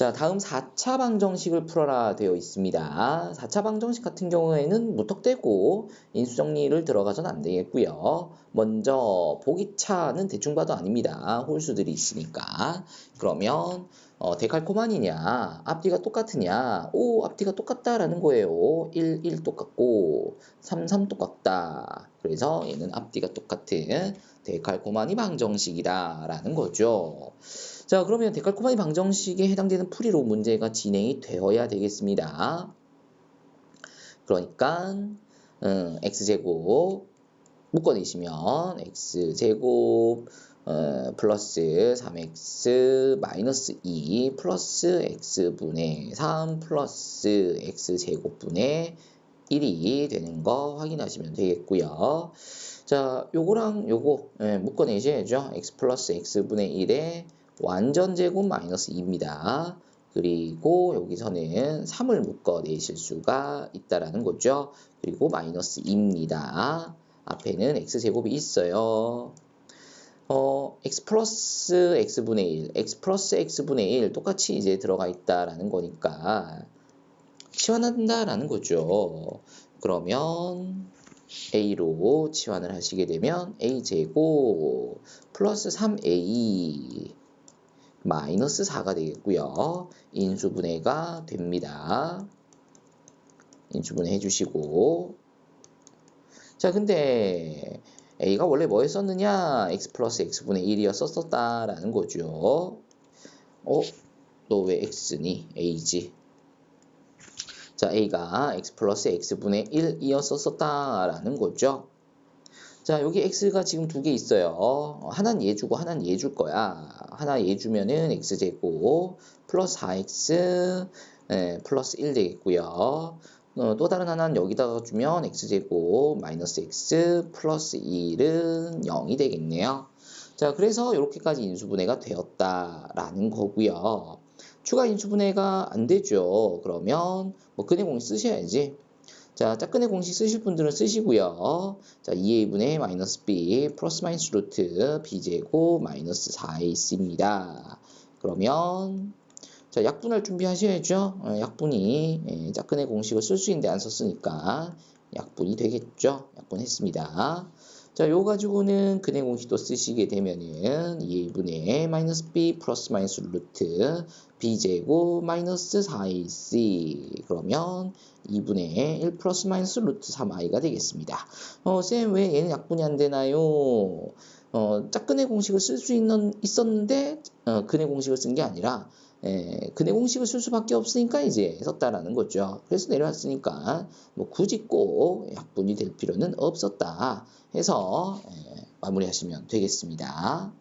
자, 다음 4차 방정식을 풀어라 되어 있습니다. 4차 방정식 같은 경우에는 무턱대고 인수정리를 들어가선 안 되겠고요. 먼저 보기차는 대충 봐도 아닙니다. 홀수들이 있으니까. 그러면 어, 데칼코만이냐, 앞뒤가 똑같으냐, 오, 앞뒤가 똑같다라는 거예요. 1, 1 똑같고, 3, 3 똑같다. 그래서 얘는 앞뒤가 똑같은 데칼코마니 방정식이다 라는 거죠. 자, 그러면 데칼코마니 방정식에 해당되는 풀이로 문제가 진행이 되어야 되겠습니다. 그러니까 음, x제곱 묶어내시면 x제곱 어, 플러스 3x 마이너스 2 플러스 x분의 3 플러스 x제곱분의 1이 되는 거 확인하시면 되겠고요. 자, 요거랑 요거 예, 묶어내셔야죠. x 플러스 x분의 1에 완전 제곱 마이너스 2입니다. 그리고 여기서는 3을 묶어내실 수가 있다라는 거죠. 그리고 마이너스 2입니다. 앞에는 x제곱이 있어요. 어, x 플러스 x분의 1, x 플러스 x분의 1 똑같이 이제 들어가 있다라는 거니까 치환한다라는 거죠. 그러면 a로 치환을 하시게 되면 a제곱 플러스 3a 마이너스 4가 되겠고요. 인수분해가 됩니다. 인수분해 해주시고 자 근데 a가 원래 뭐였었느냐 x 플러스 x분의 1이었었다라는 거죠. 어? 너 왜 x니? a지. 자 a가 x 플러스 x분의 1이었었다라는 거죠. 자, 여기 x가 지금 두 개 있어요. 하나는 얘 주고 하나는 얘줄 거야. 하나 얘 주면은 x제곱 플러스 4x 예, 플러스 1 되겠고요. 어, 또 다른 하나는 여기다가 주면 x제곱 마이너스 x 플러스 1은 0이 되겠네요. 자, 그래서 이렇게까지 인수분해가 되었다라는 거고요. 추가 인수분해가 안 되죠. 그러면 뭐 근해 공식 쓰셔야지. 자, 짝근의 공식 쓰실 분들은 쓰시고요. 자, 2a분의 마이너스 b 플러스 마이너스 루트 b제곱 마이너스 4ac입니다. 그러면 자, 약분할 준비하셔야죠. 어, 약분이 예, 짝근의 공식을 쓸 수 있는데 안 썼으니까 약분이 되겠죠. 약분했습니다. 자, 요 가지고는 근해 공식도 쓰시게 되면은 2분의 마이너스 b 플러스 마이너스 루트 b제곱 마이너스 4ac 그러면 2분의 1 플러스 마이너스 루트 3i가 되겠습니다. 어, 쌤 왜 얘는 약분이 안 되나요? 어, 짝근해 공식을 쓸 수 있는 있었는데 어, 근해 공식을 쓴 게 아니라 예, 근해 공식을 쓸 수밖에 없으니까 이제 썼다라는 거죠. 그래서 내려왔으니까 뭐 굳이 꼭 약분이 될 필요는 없었다 해서 예, 마무리하시면 되겠습니다.